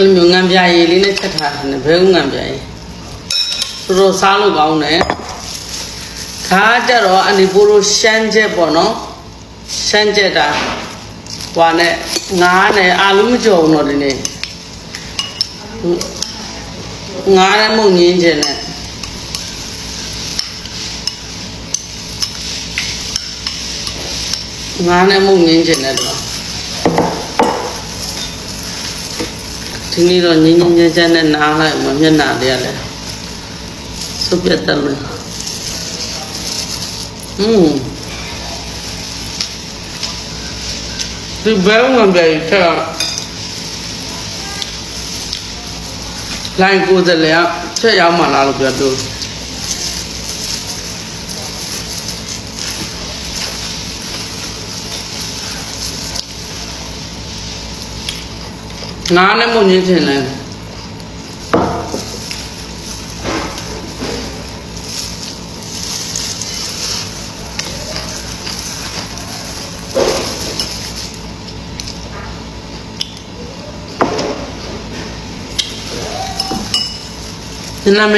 အဲ့လိုမျိုးငံပြရည်လေးနဲ့ချက်ထားတယ်ဘဲဥငံပြရည်သူတို့စားလို့ကောင်းတယ်ခါကြတော့အနိပိုးတို့ရှမ်းချက်ပေါ့နော်ရှမ်းချက်တာဟွာနဲ့ငါးနဲ့အာလူမကြော်ဘူးတော့ဒီနေ့ငါးနဲ့မုံငင်းချက်နဲ့ငါးနဲ့မုံငင်းချက်နဲ့တော့ ဒီနေ့တော့ငင်းငင်းချမ်းချမ်းနဲ့နားလိုက်မှမျက်နှာလေးရတယ်စုပ်ပြတ်တယ်လို့อืมဒီဘယ်ဝင်ပြည့်ချက်လိုင်းကိုယ်တယ်လေချက်ရောက်မှလားလို့ပြောပြော ငါးနဲ့မုံညင်းချင်တယ်ဒီနာမ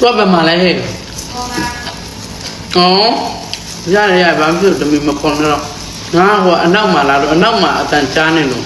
သွားပဲမှလည်းဟဲ့ဩရတယ်ရဘာဖြစ်တမီမခွန်တော့ငါဟိုအနောက်မှာလာတော့အနောက်မှာအတန်ချားနေလို့